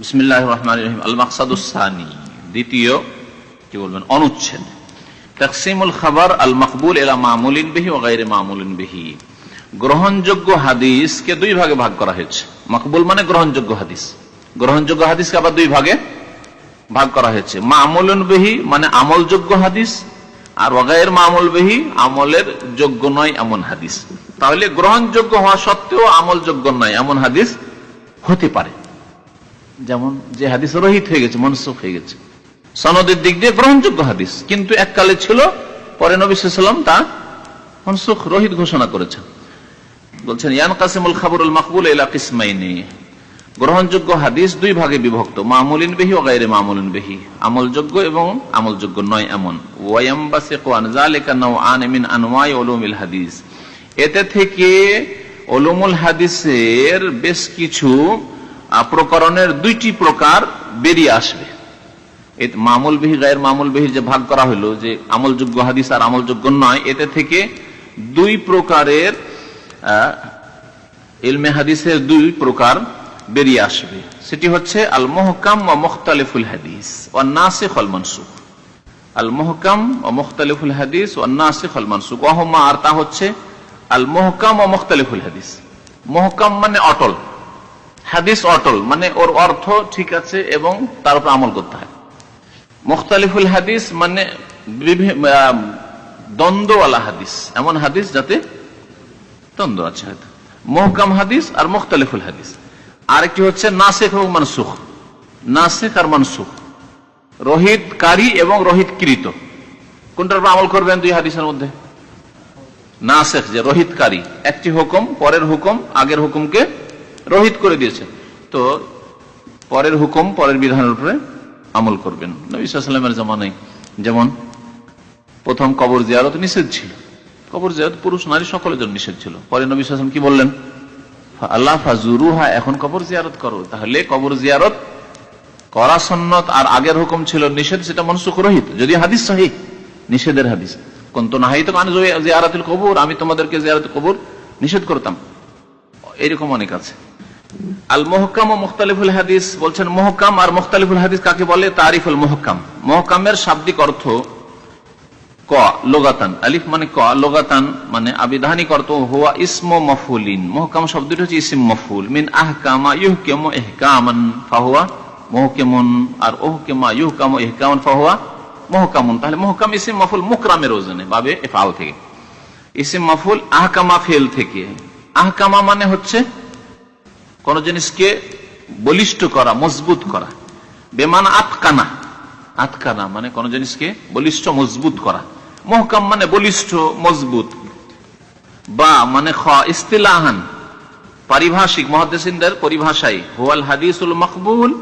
বিসমিল্লাহ রহমান রহিম। আল মাকসাদুসানি দ্বিতীয় কি বলবেন অনুচ্ছেদ। তকসিমুল খাবার আল মকবুল এলা মামুলিন বিহি ও গাইরে মামুলিন বিহি। গ্রহণযোগ্য হাদিসকে দুই ভাগে ভাগ করা হয়েছে। মকবুল মানে গ্রহণযোগ্য হাদিস। গ্রহণযোগ্য হাদিসকে আবার দুই ভাগে ভাগ করা হয়েছে। মামুলুন বিহি মানে আমলযোগ্য হাদিস আর ওগায়ের মামুল বিহি আমলের যোগ্য নয় এমন হাদিস। তাহলে গ্রহণযোগ্য হওয়া সত্ত্বেও আমলযোগ্য নয় এমন হাদিস হতে পারে। যেমন যে হাদিস রহিত হয়ে গেছে, মনসুখ হয়ে গেছে। সনদের দিক দিয়ে গ্রহণযোগ্য হাদিস। কিন্তু এককালে ছিল, পরে নবিসাম তা মনসুখ রহিত ঘোষণা করেছেন। বলছেন, ইয়ান কাসিমুল খাবরুল মকবুল এলা কিসমাইনি। গ্রহণযোগ্য হাদিস দুই ভাগে বিভক্ত, মামুলিন বেহি ও গাইরে মামুলিন বেহি। আমলযোগ্য এবং আমলযোগ্য নয় এমন। হাদিস। এতে থেকে ওলুমুল হাদিসের বেশ কিছু প্রকরণের দুইটি প্রকার বেরিয়ে আসবে। মামুল বিহি গায়ের মামুল বিহির যে ভাগ করা হলো যে আমলযোগ্য হাদিস আর আমলযোগ্য নয়, এতে থেকে দুই প্রকারের ইলমে হাদিসের দুই প্রকার বেরিয়ে আসবে। সেটি হচ্ছে আল মহকাম ও মুখতালিফুল হাদিস ও নাসিখ আল মনসুখ। আল মহকাম ও মোখতালিফুল হাদিস ও নাসিখ আল মনসুখ। ওহমা আর তা হচ্ছে আল মহকাম ও মুখতালিফুল হাদিস। মহকাম মানে অটল। হাদিস অটল মানে ওর অর্থ ঠিক আছে এবং তার উপর আমল করতে হয়। মুখতালিফুল হাদিস মানে দ্বন্দ্বওয়ালা হাদিস। এমন হাদিস যাতে দ্বন্দ্ব আছে হয়তো। মহকাম হাদিস আর মুখতালিফুল হাদিস। আরেকটি হচ্ছে নাসেক এবং মানসুখ। নাসেক আর মানসুখ। রোহিত কারি এবং রোহিত কৃত কোনটার উপর আমল করবেন দুই হাদিসের মধ্যে? নাসেখ যে রোহিতকারী। একটি হুকুম, পরের হুকুম, আগের হুকুমকে রোহিত করে দিয়েছে। তো পরের হুকুম, পরের বিধানের উপরে আমল করবেন। নবীলামের জামানায় যেমন প্রথম কবর জিয়ারত নিষেধ ছিল। কবর জিয়ারত পুরুষ নারী সকলের জন্য নিষেধ ছিল। পরে নবী সাল্লাম কি বললেন? আল্লাহ ফাজুরুহা এখন কবর জিয়ারত করো। তাহলে কবর জিয়ারত করা সন্ন্যত আর আগের হুকুম ছিল নিষেধ, সেটা মনসুখ রহিত। যদি হাদিস সহি নিষেধের হাদিস। কোন তো নাহি তো কানে জিয়ারাতুল কবর, আমি তোমাদেরকে জিয়ারাতুল কবর নিষেধ করতাম। এরকম অনেক আছে। আল মহকাম ও মুখতালিফুল হাদিস বলছেন, মহকাম আর মুখতালিফুল হাদিস কাকে বলে? তারিফুল মহকাম। মহকামের শাব্দিক অর্থ ক, লোগাতান। আলিফ মানে ক, লোগাতান মানে আবিধানিক অর্থ হুয়া ইসমো মফুলিন। মহকাম শব্দটি হচ্ছে ইসিম মফুল। মিন আহকামা ইহকেম ইহকামান, ফাহুয়া মহকেমন। আর ওহকেমা ইহকাম ইহকামান, ফাহুয়া মহকামন। তাহলে মহকাম ইসিম মফুল মুকরামের ওজনে, বাবে এফাল থেকে। ইসিম মফুল আহকামা ফেল থেকে। আহকামা মানে হচ্ছে কোন জিনিসকে বলিষ্ঠ করা, মজবুত করা। বেমান আতকানা। আতকানা মানে কোন জিনিসকে বলিষ্ঠ, মজবুত করা। মহকাম মানে বলিষ্ঠ, মজবুত। বা মানে খ, ইস্তিলাহান। পারিভাষিক মহাদেসিনদের পরিভাষায় হুয়াল হাদিসুল মকবুল।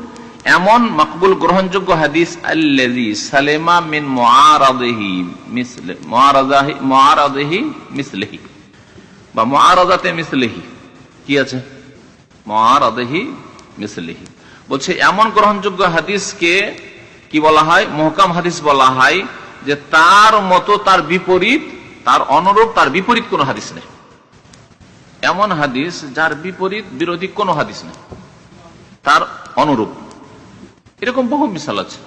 এমন মকবুল গ্রহণযোগ্য হাদিস আল্লাজি সালেমা মিন মুআরাদিহি মিসলে, মুআরাদাহি, মুআরাদিহি মিসলিহি। বা মুআরাদাতে মিসলিহি। কি আছে? মুআরাদিহি মিসলিহি। বলছে, এমন গ্রহণযোগ্য হাদিসকে কি বলা হয়? মহকাম হাদিস বলা হয় যে তার মতো তার বিপরীত, তার অনুরূপ, তার বিপরীত কোনো হাদিস নেই। এমন হাদিস যার বিপরীত বিরোধী কোনো হাদিস নেই। তার অনুরূপ। এরকম বহু মিসাল আছে।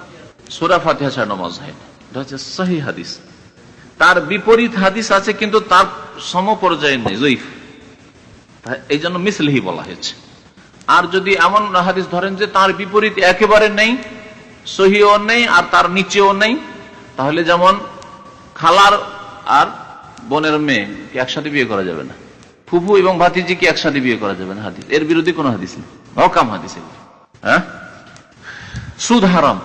সুরা ফাতিহা ছাড়া নামাজ। এটা হচ্ছে সহি হাদিস। তার বিপরীত হাদিস আছে, কিন্তু তার সম পর্যায়ে নেই, জয়ীফ। এই জন্য মিসলিহি বলা হয়েছে। আর যদি এমন হাদিস ধরেন যে তার বিপরীত একেবারে নেই, সহিও নেই আর তার নিচেও নেই, তাহলে যেমন খালার আর বোনের মেয়ে একসাথে বিয়ে করা যাবে না? ফুফু এবং ভাতিজি কি একসাথে বিয়ে করা যাবে না হাদিস? এর বিরোধী কোনো হাদিস নেই। হকাম হাদিস হ্যাঁ? সুদ হারাম।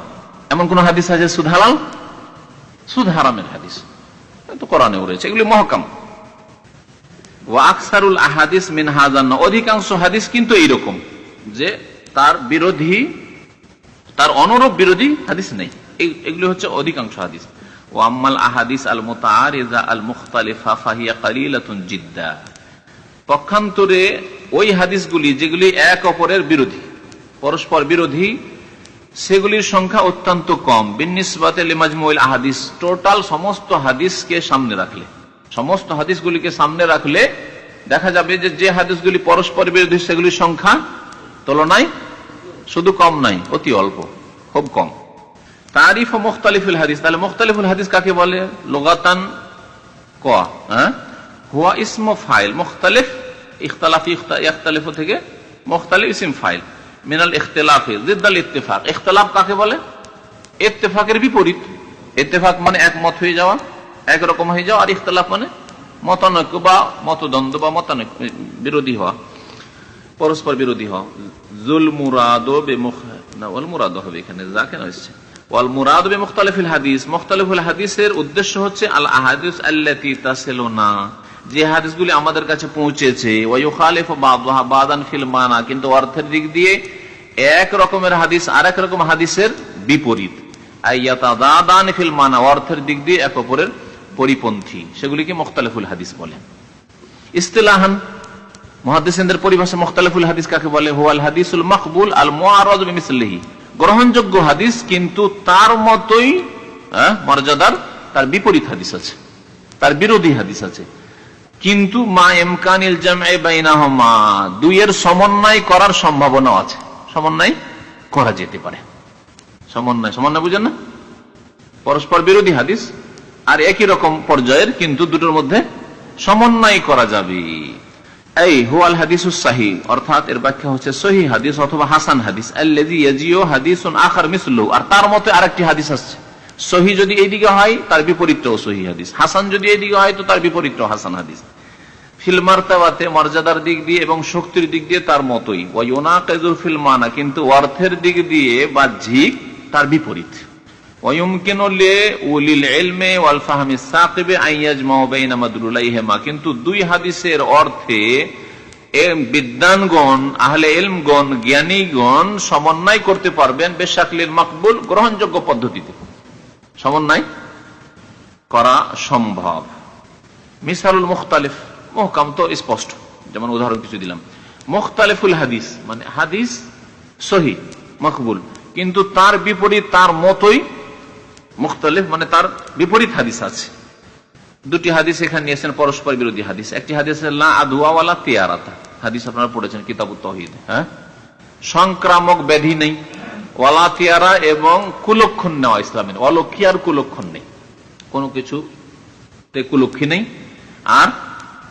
এমন কোন হাদিস আছে সুদ হালাল? সুদ হারামের হাদিস। রয়েছে। এগুলি মহকাম। আহাদিস মিন হাজান অধিকাংশ হাদিস কিন্তু এইরকম। যে তার বিরোধী, তার অনুরূপ বিরোধী হাদিস নেই। এগুলি হচ্ছে অধিকাংশ হাদিস। ও আম্মাল আহাদিস আল মোতারিজা আল মুখতালিফা পক্ষান্তরে ওই হাদিসগুলি যেগুলি এক অপরের বিরোধী, পরস্পর বিরোধী, সেগুলির সংখ্যা অত্যন্ত কম। আহাদিস টোটাল সমস্ত হাদিসকে সামনে রাখলে, সমস্ত হাদিসগুলিকে সামনে রাখলে দেখা যাবে যে যে হাদিসগুলি পরস্পর বিরোধী, সেগুলির সংখ্যা তুলনায় শুধু কম নাই, অতি অল্প, খুব কম। তারিফ ও মুখতালিফুল হাদিস। তাহলে মুখতালিফুল হাদিস কাকে বলে? লোগাতান ক হ্যাঁ? হুয়া ইসম ফাইল, মুখতালিফ ইখতালাফি ইখতালিফ থেকে মুখতালিফ ইসম ফাইল, মিনাল ইখতলাফে, জিদ্দাল ইত্তেফাক। ইখতলাফ কাকে বলে? ইত্তেফাকের বিপরীত। ইত্তেফাক মানে একমত হয়ে যাওয়া, একরকম হয়ে যাওয়া, আর ইখতলাফ মানে মতানৈক্য বা মতদ্বন্দ্ব বা মতানৈক্য বিরোধী হওয়া। পরস্পর বিরোধী মুরাদ হবে এখানে হাদিস। হাদিসের উদ্দেশ্য হচ্ছে আল আহাদিস আল্লাতি যে হাদিসগুলি আমাদের কাছে পৌঁছেছে ফিল মানা, কিন্তু অর্থের দিক দিয়ে এক রকমের হাদিস আর এক রকম হাদিসের বিপরীত। অর্থের দিক দিয়ে এক অপরের পরিপন্থী। সেগুলিকে মুখতালিফুল হাদিস বলে। ইস্তেলাহান মহাদিসের পরিভাষা মুখতালিফুল হাদিস কাকে বলে? হুয়াল হাদিসুল মকবুল আল মুআরাদ বিমিসলিহি। গ্রহণযোগ্য হাদিস কিন্তু তার মতোই হ্যাঁ, মর্যাদার তার বিপরীত হাদিস আছে। তার বিরোধী হাদিস আছে। কিন্তু মা এমকানিল জামে বাইনাহমা দুইয়ের সমন্বয় করার সম্ভাবনা আছে। সমন্বয় করা যেতে পারে। সমন্বয় সমন্বয় বুঝেন না? পরস্পর বিরোধী হাদিস আর একই রকম পর্যায়ের কিন্তু দুটোর মধ্যে সমন্বয় করা যাবে। এই হুয়াল হাদিস সাহি, অর্থাৎ এর ব্যাখ্যা হচ্ছে সহি হাদিস অথবা হাসান হাদিস। হাদিসুন আখার মিসলু, আর তার মতে আরেকটি হাদিস আসছে। সহি যদি এইদিকে হয়, তার বিপরীতটাও সহি হাদিস। হাসান যদি এইদিকে হয়, তো তার বিপরীতটাও হাসান হাদিস। ফিল্মার্তাবাতে মর্যাদার দিক দিয়ে এবং শক্তির দিক দিয়ে তার মতোই। ওয়াইনা কেজুর ফিল্মানা কিন্তু অর্থের দিক দিয়ে বাহ্যিক তার বিপরীত। কিন্তু দুই হাদিসের অর্থে বিদ্যানগণ আহলে এলমগণ জ্ঞানীগণ সমন্বয় করতে পারবেন বেশাকলিল মকবুল গ্রহণযোগ্য পদ্ধতিতে। সমন্বয় করা সম্ভব। মিসারুল মুখতালিফ, মহকাম তো স্পষ্ট। যেমন উদাহরণ কিছু দিলাম। মুখতালিফুল হাদিস মানে হাদিস সহি, মকবুল। কিন্তু তার বিপরীত, তার মতোই মুখতালিফ মানে তার বিপরীত হাদিস আছে। দুটি হাদিস এখানে নিয়েছেন, পরস্পর বিরোধী হাদিস। একটি হাদিস আধুয়াওয়ালা তেয়ারাতা। হাদিস আপনারা পড়েছেন কিতাবু তহিদ হ্যাঁ? সংক্রামক ব্যাধি নেই। ওয়ালা তিয়ারা এবং কুলক্ষণ নেওয়া ইসলামের। আর কুলক্ষণ নেই। কোনো কিছু তে কুলক্ষী নেই আর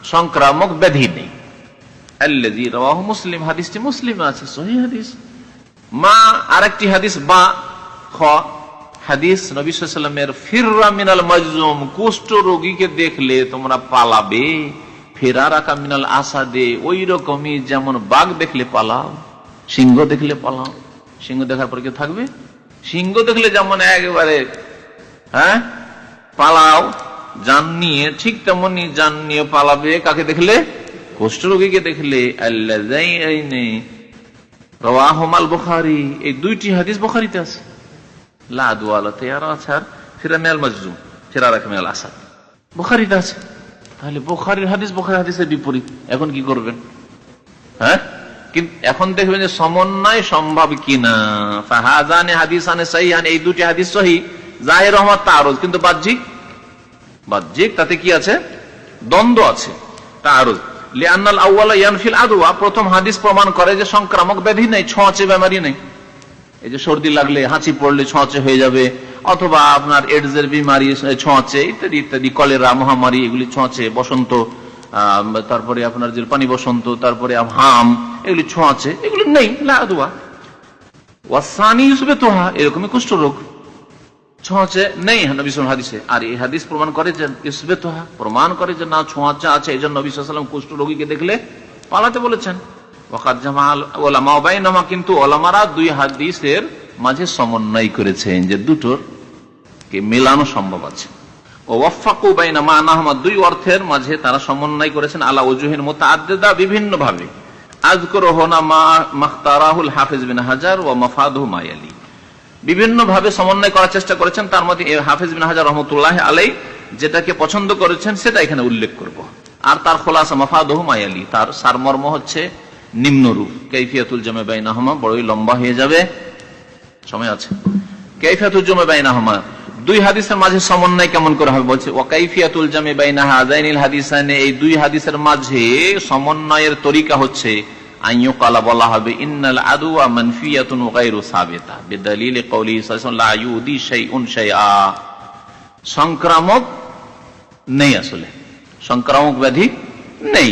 সংক্রামক ব্যাধি নেই। মুসলিম। হাদিসটি মুসলিম আছে সহি হাদিস। মা আরেকটি হাদিস, বা, খ। হাদিস নবীলামের ফিররা মিনাল মজুম কুষ্ঠ রোগীকে দেখলে তোমরা পালাবে ফেরা রাখা মিনাল আসাদে ওই রকমই যেমন বাঘ দেখলে পালাও, সিংহ দেখলে পালাও। সিংহ দেখার পর কেউ থাকবে? সিংহ দেখলে যেমন একেবারে হ্যাঁ? পালাও জান নিয়ে, ঠিক তেমনি জান নিয়ে পালাবে। কাকে দেখলে? কুষ্ঠ রোগীকে দেখলে। আল্লাহ রওয়াহমাল বুখারি। এই দুইটি হাদিস বুখারিতে আছে। আছে। তাহলে হাদিস হাদিসের বিপরীত। এখন কি করবেন? হ্যাঁ? কিন্তু এখন দেখবেন যে সমন্বয় সম্ভব কিনা। হাদিস আনে সহিহান এই দুটি হাদিস সহি। জাহের রহমত তারজ কিন্তু বাহ্যিক? বাহ্যিক, তাতে কি আছে? দ্বন্দ্ব আছে। তারজ ইয়ানফিল আদুয়া প্রথম হাদিস প্রমাণ করে যে সংক্রামক ব্যাধি নেই, ছোঁয়াচে বেমারি নেই। এই যে সর্দি লাগলে হাঁচি পড়লে ছোঁয়াচে হয়ে যাবে, অথবা আপনার এডস এর বিমারি ছোঁয়াচে, ইত্যাদি ইত্যাদি, কলেরা, মহামারী, এগুলি ছোঁয়াচে, বসন্ত তারপরে আপনার যে পানি বসন্ত, তারপরে হাম, এগুলি ছোঁয়াচে, এগুলি নেই লাদুয়া ওয়াসানি হিসেবে তোহা এরকমই কুষ্ঠ রোগ ছোঁয়াচে নেই নবিসম হাদিসে। আর এই হাদিস প্রমাণ করে যে ইসবে তোহা প্রমাণ করে যে না ছোঁয়াচে আছে, এই জন্য নবিসাম কুষ্ঠ রোগীকে দেখলে পালাতে বলেছেন। কিন্তু ওলামারা দুই হাদিসের মাঝে সমন্বয় করেছেন যে দুটোর কে মেলানো সম্ভব আছে। দুই অর্থের মাঝে তারা সমন্বয় করেছেন, আলা ওজুহের মতো আদ্দেদা বিভিন্ন ভাবে আজকর হোনা মাখতারাহুল হাফিজ বিন হাজার ও মফাদ মায়ালি বিভিন্ন ভাবে সমন্বয় করার চেষ্টা করেছেন, তার মধ্যে হাফিজ বিন হাজার রহমতুল্লাহ আলাই যেটাকে পছন্দ করেছেন, সেটা এখানে উল্লেখ করব। আর তার খোলাসা মাফাদহ মায়ালি তার সারমর্ম হচ্ছে নিম্নরূপ কৈফিয়াতুল জমে বাইনাহমা, বড়ই লম্বা হয়ে যাবে। সময় আছে। কৈফিয়াতুল জমে বাইনাহমা, দুই হাদিসের মাঝে সমন্বয় কেমন করে হবে? বলছে ওয়াকাইফিয়াতুল জামে বাইনা হাজাইনিল হাদিসানে এই দুই হাদিসের মাঝে সমন্বয়ের তরিকা হচ্ছে আইয়ো কালা বলা হবে, ইন্নাল আদুয়া মানফিয়াতুন গায়রু সাবিতা বিদলিল কওলি লা ইউদি শাইউন শাইআ সংক্রামক নেই আসলে। সংক্রামক ব্যাধি নেই।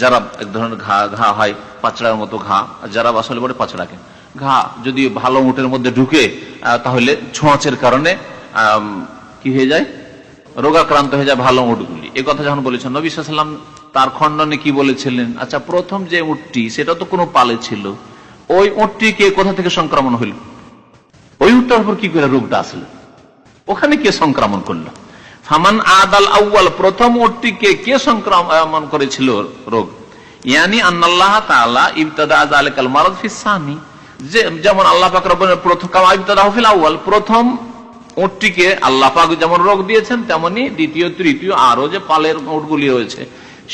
যারা এক ধরনের ঘা ঘা হয়, পাচড়ার মতো ঘা যারা আসলে বলে পাচড়াকে ঘা যদি ভালো উটের মধ্যে ঢুকে তাহলে ছোঁয়াচের কারণে কি হয়ে যায়? রোগাক্রান্ত হয়ে যায় ভালো উটগুলি এ কথা যখন বলেছেন, নবী সাল্লাম তার খণ্ডনে কি বলেছিলেন? আচ্ছা প্রথম যে উটটি, সেটা তো কোনো পালে ছিল। ওই উটটিকে কোথা থেকে সংক্রমণ হইল? ওই উটটার উপর কি করে রোগটা আসলো? ওখানে কে সংক্রমণ করল? ফামান আদাল আউ্বাল প্রথম উটটিকে কে সংক্রমণ করেছিল রোগ? ইয়ানি আন্নাল্লাহ তাআলা ইবতাদা যালিকাল মারাদ ফিস সানি। যেমন আল্লাহ পাক রব্বুল প্রথম কামা ইবতাদা ফিল আউয়াল, প্রথম উটটিকে আল্লাহ পাক যেমন রোগ দিয়েছেন, তেমনি দ্বিতীয়, তৃতীয় আরও যে পালের উটগুলি রয়েছে,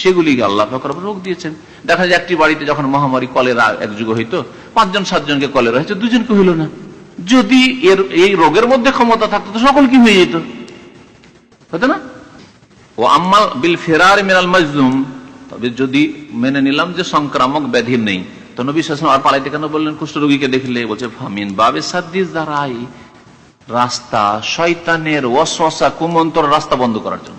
সেগুলিকে আল্লাহ পাক রব্বুল রোগ দিয়েছেন। দেখা যায় একটি বাড়িতে যখন মহামারী কলেরা এক যুগ হইতো, পাঁচজন, সাতজনকে কলেরা হয়েছে দুজনকে হইল না। যদি এর এই রোগের মধ্যে ক্ষমতা থাকতো, তো সকল কি হয়ে যেত। হতো না? ও আম্মাল বিল ফেরার মিনাল মাজলুম। তবে যদি মেনে নিলাম যে সংক্রামক ব্যাধি নেই, তো নবী আর পালাইতে কেন বললেন? কুষ্ঠরোগীকে দেখলে বলছে, ফামিন বাবে সাদ্দিস দ্বারাই রাস্তা শয়তানের ওয়াসওয়াসা কুমন্তর রাস্তা বন্ধ করার জন্য।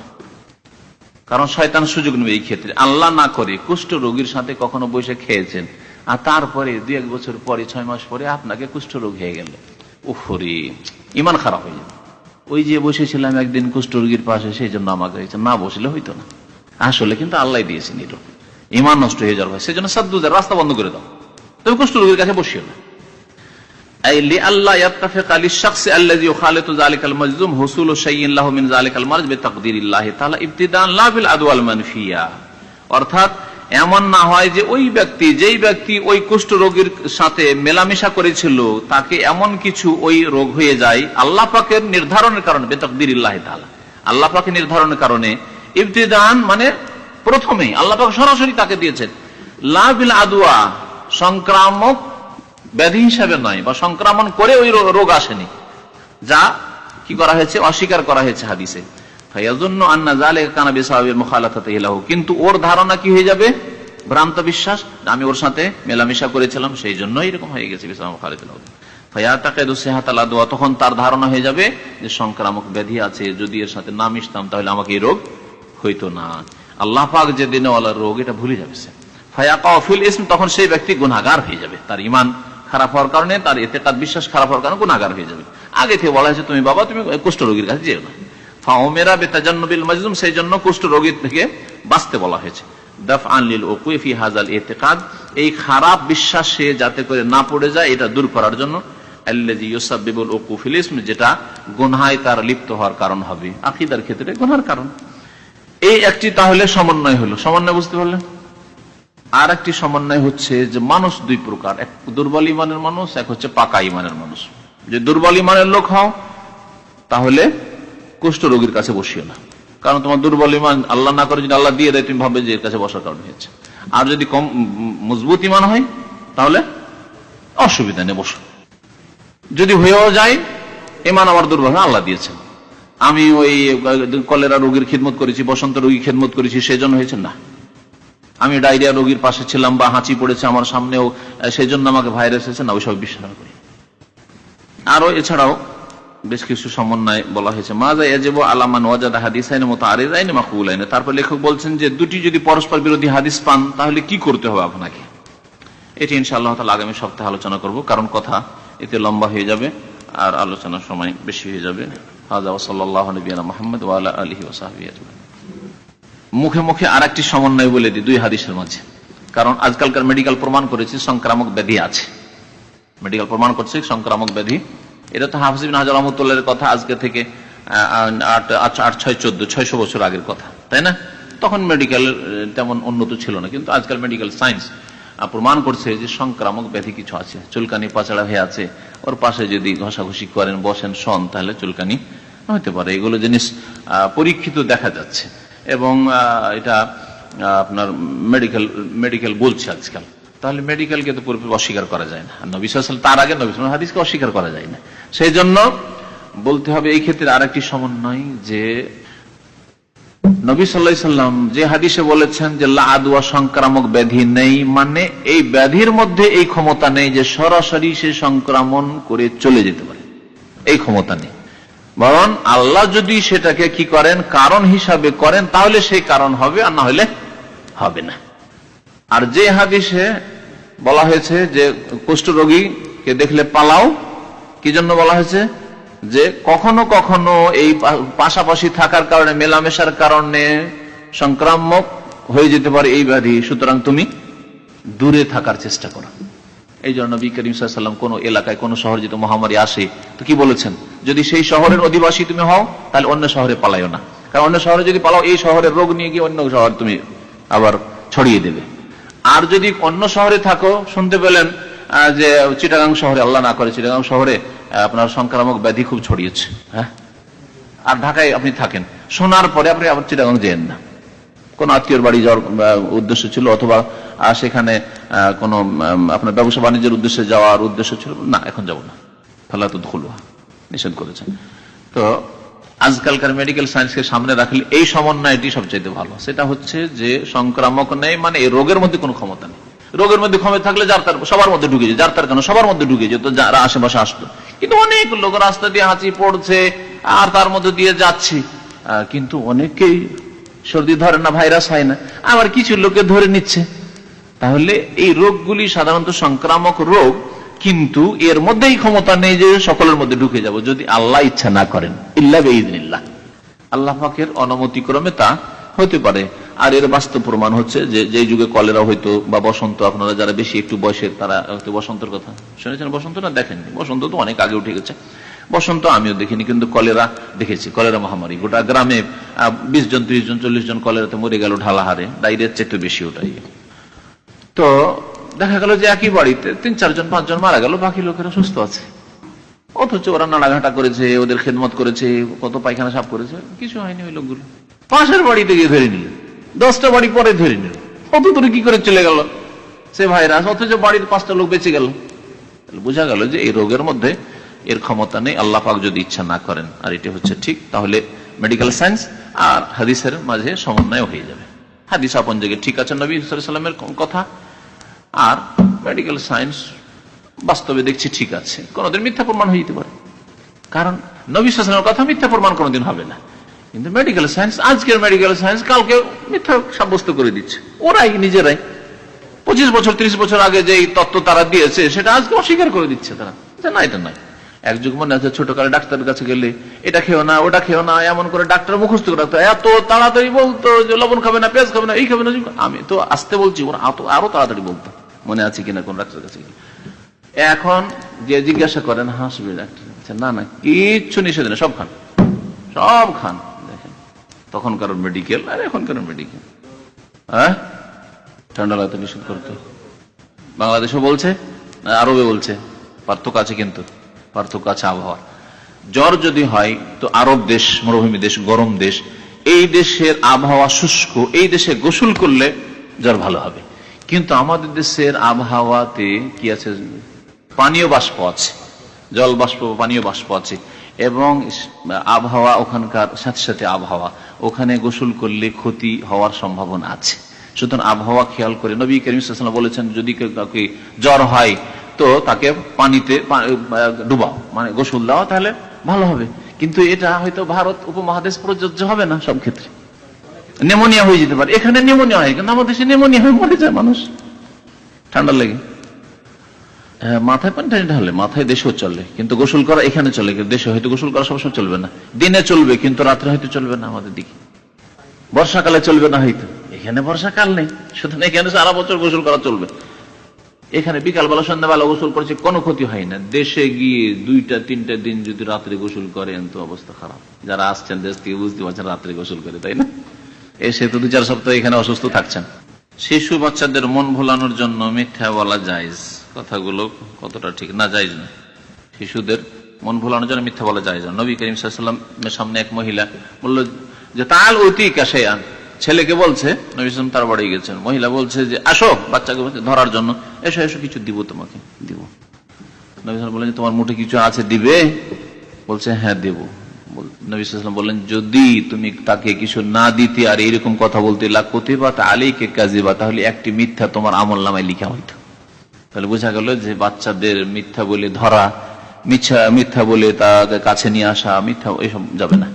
কারণ শয়তান সুযোগ নেবে এই ক্ষেত্রে। আল্লাহ না করে কুষ্ঠ রোগীর সাথে কখনো বসে খেয়েছেন। আর তারপরে দুই এক বছর পরে, ছয় মাস পরে আপনাকে কুষ্ঠ রোগ হয়ে গেল। উফরে ইমান খারাপ হয়ে যাবে। ওই যে বসেছিলাম একদিন কুষ্ঠরোগীর পাশে, সেই জন্য আমাকে হয়েছে, না বসলে হইতো না। আসলে কিন্তু আল্লাহ দিয়েছে নিল ইমান নষ্ট হয়ে যাওয়ার সেই জন্য সাদ্দুদের রাস্তা বন্ধ করে দাও। তুমি কুষ্ঠরোগীর কাছে বসিও না। অর্থাৎ এমন না হয় যে ওই ব্যক্তি, যেই ব্যক্তি ওই কুষ্ঠ রোগীর সাথে মেলামেশা করেছিল, তাকে এমন কিছু ওই রোগ হয়ে যায়, আল্লাহ পাকের নির্ধারণের কারণে বেতকদির আল্লাহ পাকের নির্ধারণের কারণে, ইবতিদান মানে প্রথমেই, আল্লাহ পাক সরাসরি তাকে দিয়েছেন। লাভিল আদুয়া সংক্রামক ব্যাধি হিসাবে নয়, বা সংক্রমণ করে ওই রোগ আসেনি। যা কি করা হয়েছে? অস্বীকার করা হয়েছে হাদিসে। কিন্তু ওর ধারণা কি হয়ে যাবে? ভ্রান্ত বিশ্বাস? আমি ওর সাথে মেলামেশা করেছিলাম, সেই জন্য এরকম হয়ে গেছে তখন তার ধারণা হয়ে যাবে যে সংক্রামক ব্যাধি আছে, যদি এর সাথে না মিশতাম তাহলে আমাকে এই রোগ হইতো না। আল্লাহ পাক যে দিনওয়ালার রোগ, এটা ভুলে যাবে সে। ইসম, তখন সেই ব্যক্তি গুনাহগার হয়ে যাবে। তার ইমান খারাপ হওয়ার কারণে, তার এতে তার বিশ্বাস খারাপ হওয়ার কারণে গুনাহগার হয়ে যাবে। আগে থেকে বলা হয়েছে, তুমি বাবা, তুমি কুষ্ঠ রোগীর কাছে যেও না। সেই জন্য কুষ্ঠ রোগীর থেকে বাঁচতে বলা হয়েছে। এই খারাপ বিশ্বাসে যাতে করে না পড়ে যায়, এটা দূর করার জন্য। যেটা তার লিপ্ত হওয়ার কারণ হবে। আকিদার ক্ষেত্রে কারণ। এই একটি তাহলে সমন্বয় হলো। সমন্বয় বুঝতে পারলেন? আর একটি সমন্বয় হচ্ছে যে মানুষ দুই প্রকার। এক দুর্বল ইমানের মানুষ, এক হচ্ছে পাকা ইমানের মানুষ। যে দুর্বল ইমানের লোক হও, তাহলে কুষ্ঠ রোগীর কাছে বসিও না। কারণ তোমার দুর্বল ইমান আল্লাহ না করে যদি আল্লাহ দিয়ে দেয় তুমি ভাববে যে এর কাছে বসার কারণ হয়েছে। আর যদি কম মজবুত ইমান হয় তাহলে অসুবিধা নেই বসো। যদি হয়েও যায় ইমান আমার না, আল্লাহ দিয়েছেন। আমি ওই কলেরা রোগীর খিদমত করেছি বসন্ত রোগী খেদমত করেছি সেজন্য হয়েছে না। আমি ডায়রিয়া রোগীর পাশে ছিলাম বা হাঁচি পড়েছে আমার সামনেও সেই জন্য আমাকে ভাইরাস এসেছে না ওইসব বিশ্বাস করি। আরও এছাড়াও বেশ কিছু সমন্বয় বলা হয়েছে। মাজা এজেব আলামান ওয়াজাদ হাদিসাইনে মতো আরে যায়নি মাকুলাইনে। তারপর লেখক বলছেন যে, দুটি যদি পরস্পর বিরোধী হাদিস পান, তাহলে কি করতে হবে আপনাকে? এটি ইনশাআল্লাহ তাহলে আগামী সপ্তাহে আলোচনা করব, কারণ কথা এতে লম্বা হয়ে যাবে আর আলোচনার সময় বেশি হয়ে যাবে। ওয়ালা মুখে মুখে আর একটি সমন্বয় বলে দিই দুই হাদিসের মাঝে। কারণ আজকালকার মেডিকেল প্রমাণ করেছে, সংক্রামক ব্যাধি আছে। মেডিকেল প্রমাণ করছে, সংক্রামক ব্যাধি এটা তো হাফিজ বিন হাজার রহমতুল্লাহের কথা আজকে থেকে আট ছয়, চোদ্দ, ছয়শো বছর আগের কথা, তাই না? তখন মেডিকেল তেমন উন্নত ছিল না, কিন্তু আজকাল মেডিকেল সায়েন্স প্রমাণ করছে যে সংক্রামক ব্যাধি কিছু আছে। চুলকানি পাচাড়া হয়ে আছে, ওর পাশে যদি ঘষাঘষি করেন, বসেন, শন, তাহলে চুলকানি হতে পারে। এগুলো জিনিস পরীক্ষিত দেখা যাচ্ছে। এবং এটা আপনার মেডিকেল মেডিকেল বলছে আজকাল। তাহলে মেডিকেলকে তো পুরোপুরি অস্বীকার করা যায় না। নবী তার আগে নবী হাদিসকে অস্বীকার করা যায় না। সেই জন্য বলতে হবে এই ক্ষেত্রে আর একটি সমন্বয় যে নবী সাল্লাম যে হাদিসে বলেছেন যে লাদুয়া সংক্রামক ব্যাধি নেই মানে এই ব্যাধির মধ্যে এই ক্ষমতা নেই যে সরাসরি সে সংক্রমণ করে চলে যেতে পারে। এই ক্ষমতা নেই। বরং আল্লাহ যদি সেটাকে কি করেন, কারণ হিসাবে করেন, তাহলে সেই কারণ হবে আর না হলে হবে না। আর যে হাদিসে বলা হয়েছে যে কুষ্ঠরোগীকে দেখলে পালাও, কি জন্য বলা হয়েছে? যে কখনো কখনো এই পাশাপাশি থাকার কারণে, মেলামেশার কারণে সংক্রামক হয়ে যেতে পারে এই ব্যাধি। সুতরাং তুমি দূরে থাকার চেষ্টা করো। এই জন্য নবী করিম সাল্লাম কোন এলাকায়, কোন শহর যদি মহামারী আসে, তো কি বলেছেন? যদি সেই শহরের অধিবাসী তুমি হও, তাহলে অন্য শহরে পালাইও না। কারণ অন্য শহরে যদি পালাও, এই শহরের রোগ নিয়ে গিয়ে অন্য শহর তুমি আবার ছড়িয়ে দেবে। আর যদি অন্য শহরে থাকো, শুনতে পেলেন যে চিটাগাং শহরে, আল্লাহ না করে, চিটাগাং শহরে আপনার সংক্রামক ব্যাধি খুব ছড়িয়েছে হ্যাঁ? আর ঢাকায় আপনি থাকেন, শোনার পরে আপনি আবার চিটাগাং যেন না। কোন আত্মীয়র বাড়ি যাওয়ার উদ্দেশ্য ছিল, অথবা সেখানে কোনো আপনার ব্যবসা বাণিজ্যের উদ্দেশ্যে যাওয়ার উদ্দেশ্য ছিল, না, এখন যাব না। ফালা তো খুলুয়া নিষেধ করেছেন। তো আজকালকার মেডিকেল সায়েন্সকে সামনে রাখলে এই সমন্বয়টি সবচাইতে ভালো। সেটা হচ্ছে যে সংক্রামক নেই মানে এই রোগের মধ্যে কোনো ক্ষমতা নেই। রোগের মধ্যে ক্ষমতা থাকলে যার তার সবার মধ্যে ঢুকে যায়, যার তার কেন? সবার মধ্যে ঢুকে যেত, যারা আশেপাশে আসতো। কিন্তু অনেক লোক রাস্তা দিয়ে হাঁচি পড়ছে, আর তার মধ্যে দিয়ে যাচ্ছে। কিন্তু অনেকেই সর্দি ধরে না, ভাইরাস হয় না। আবার কিছু লোকে ধরে নিচ্ছে। তাহলে এই রোগগুলি সাধারণত সংক্রামক রোগ কিন্তু এর মধ্যেই ক্ষমতা নেই যে সকলের মধ্যে ঢুকে যাব, যদি আল্লাহ ইচ্ছা না করেন। ইল্লা বেইদিনিল্লাহ আল্লাহ পাকের অনুমতিক্রমে তা হতে পারে। আর এর বাস্তব প্রমাণ হচ্ছে যে যে যুগে কলেরা হইতো বা বসন্ত, আপনারা যারা বেশি একটু বয়সের, তারা হয়তো বসন্তের কথা শুনেছেন। বসন্ত না দেখেননি? বসন্ত তো অনেক আগে উঠে গেছে। বসন্ত আমিও দেখিনি, কিন্তু কলেরা দেখেছি। কলেরা মহামারী। গোটা গ্রামে বিশ জন, ত্রিশ জন, চল্লিশ জন কলেরাতে মরে গেল ঢালাহারে। ডাইরিয়ার চেয়ে বেশি ওটাই। তো দেখা গেল যে একই বাড়িতে তিন, চারজন, পাঁচজন মারা গেল, বাকি লোকেরা সুস্থ আছে। অথচ ওরা নাড়াঘাটা করেছে, ওদের খেদমত করেছে, কত পায়খানা সাফ করেছে, কিছু হয়নি ওই লোকগুলো। পাশের বাড়িতে গিয়ে ধরে নিল, দশটা বাড়ি পরে ধরে নিল। অত দূরে কি করে চলে গেল? সে ভাইরাস অথচ বাড়ির পাঁচটা লোক বেঁচে গেল। বোঝা গেল যে এই রোগের মধ্যে এর ক্ষমতা নেই, আল্লাহ পাক যদি ইচ্ছা না করেন, আর এটি হচ্ছে ঠিক, তাহলে মেডিকেল সায়েন্স আর হাদিসের মাঝে সমন্বয় হয়ে যাবে। হাদিস আপন জায়গায় ঠিক আছে নবী সাল্লামের কথা আর মেডিকেল সায়েন্স বাস্তবে দেখছি ঠিক আছে। কোনোদিন মিথ্যা প্রমাণ হয়ে যেতে পারে। কারণ নবী কথা মিথ্যা প্রমাণ কোনোদিন হবে না। কিন্তু মেডিকেল সায়েন্স আজকের মেডিকেল সায়েন্স কালকে মিথ্যা সাব্যস্ত করে দিচ্ছে। ওরাই, নিজেরাই। পঁচিশ বছর, ত্রিশ বছর আগে যে তত্ত্ব তারা দিয়েছে, সেটা আজকে অস্বীকার করে দিচ্ছে তারা। না, এটা নয়। এক যুগ মনে আছে ছোটকালে ডাক্তারের কাছে গেলে, এটা খেও না, ওটা খেও না, এমন করে ডাক্তার মুখস্থ করে রাখতো। এত তাড়াতাড়ি বলতো যে, লবণ খাবে না, পেঁয়াজ খাবে না, এই খাবে না। আমি তো আসতে বলছি, ওরা আরও তাড়াতাড়ি বলতো। মনে আছে কিনা কোন ডাক্তারের কাছে গেলে। এখন যে জিজ্ঞাসা করেন, হাসবে ডাক্তার? না না, কিচ্ছু নিষেধ না সব খান। সব খান, দেখেন। তখন কারণ মেডিকেল আর এখন কারণ মেডিকেল হ্যাঁ? ঠান্ডা লাগতে নিষেধ করতো। বাংলাদেশও বলছে, আরবে বলছে, পার্থক্য আছে কিন্তু। পার্থক্য আছে আবহাওয়া জ্বর যদি হয়, তো আরব দেশ, মরুভূমি দেশ, গরম দেশ, এই দেশের আবহাওয়া শুষ্ক, এই দেশে গোসল করলে জ্বর ভালো হবে। কিন্তু আমাদের দেশের আবহাওয়াতে কি আছে? পানীয় বাষ্প আছে, জল বাষ্প, পানীয় বাষ্প আছে, এবং আবহাওয়া ওখানকার সাথে সাথে আবহাওয়া। ওখানে গোসল করলে ক্ষতি হওয়ার সম্ভাবনা আছে। সুতরাং আবহাওয়া খেয়াল করে নবী করিম বলেছেন, যদি কেউ কাউকে জ্বর হয় তো তাকে পানিতে ডুবাও মানে গোসল দাও, তাহলে ভালো হবে। কিন্তু এটা হয়তো ভারত উপমহাদেশ প্রযোজ্য হবে না সব ক্ষেত্রে। নেমোনিয়া হয়ে যেতে পারে। এখানে নেমোনিয়া হয়, কিন্তু আমাদের দেশে নেমোনিয়া হয়ে মরে যায় মানুষ। ঠান্ডা লেগে। মাথায় পানি টানি ঢালে মাথায় দেশেও চলে, কিন্তু গোসল করা এখানে চলে দেশে হয়তো গোসল করা সবসময় চলবে না। দিনে চলবে, কিন্তু রাত্রে হয়তো চলবে না আমাদের দিকে। বর্ষাকালে চলবে না হয়তো। এখানে বর্ষাকাল নেই, সুতরাং এখানে সারা বছর গোসল করা চলবে। এখানে বিকালবেলা, সন্ধ্যাবেলা গোসল করছে, কোনো ক্ষতি হয় না। দেশে গিয়ে দুইটা, তিনটা দিন যদি রাত্রে গোসল করেন তো অবস্থা খারাপ। যারা আসছেন, দেশ থেকে বুঝতে পারছেন রাত্রে গোসল করে, তাই না? এসে তো দু চার সপ্তাহ এখানে অসুস্থ থাকছেন। শিশু বাচ্চাদের মন ভোলানোর জন্য মিথ্যা বলা যায় কথাগুলো কতটা ঠিক না যায় না। শিশুদের মন ভোলানোর জন্য মিথ্যা বলা না। নবী করিম সামনে এক মহিলা বলল যে, তাল অতি কাশে আন ছেলেকে বলছে নবী তার বাড়ি গেছেন। মহিলা বলছে যে আসো বাচ্চাকে বলছে ধরার জন্য। এসো এসো কিছু দিব তোমাকে। দিব। নবী সাল্লাম বললেন তোমার মুঠে কিছু আছে দিবে? বলছে হ্যাঁ দেব। বল- নবী সাল্লাম বললেন যদি তুমি তাকে কিছু না দিতে আর এইরকম কথা বলতে বা আলীকে কাজে বা তাহলে একটি মিথ্যা তোমার আমল নামায় লিখা হইতো। তাহলে বোঝা গেল যে বাচ্চাদের মিথ্যা বলে ধরা মিথ্যা মিথ্যা বলে তাকে কাছে নিয়ে আসা মিথ্যা এসব যাবে না।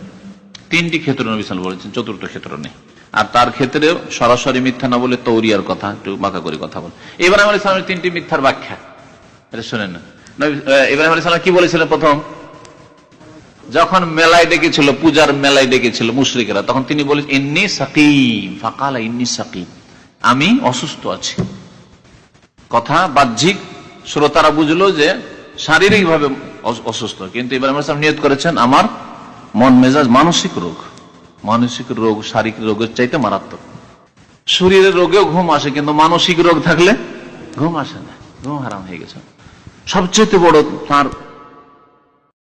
তিনটি ক্ষেত্র নবী বলেছেন চতুর্থ ক্ষেত্র নেই। আর তার ক্ষেত্রে সরাসরি মিথ্যা না বলে তৌরিয়ার কথা, একটু বাঁকা করে কথা বলে। ইব্রাহিম আলী সালামের তিনটি মিথ্যার ব্যাখ্যা। এটা শোনেন না। ইব্রাহিম আলী সালাম কি বলেছিলেন প্রথম? যখন মেলায় ডেকেছিল, পূজার মেলায় ডেকেছিল মুশরিকেরা, তখন তিনি বলে ইন্নি সাকিম। ফাকালা, ইন্নি সাকিম। আমি অসুস্থ আছি। কথা বাহ্যিক, শ্রোতারা বুঝলো যে শারীরিক ভাবে অসুস্থ। কিন্তু ইব্রাহিম আসলাম নিয়ত করেছেন, আমার মন মেজাজ মানসিক রোগ। মানসিক রোগ, শারীরিক রোগের চাইতে মারাত্মক। শরীরের রোগেও ঘুম আসে, কিন্তু মানসিক রোগ থাকলে ঘুম আসে না, ঘুম হারাম হয়ে গেছে। সবচেয়ে বড় তার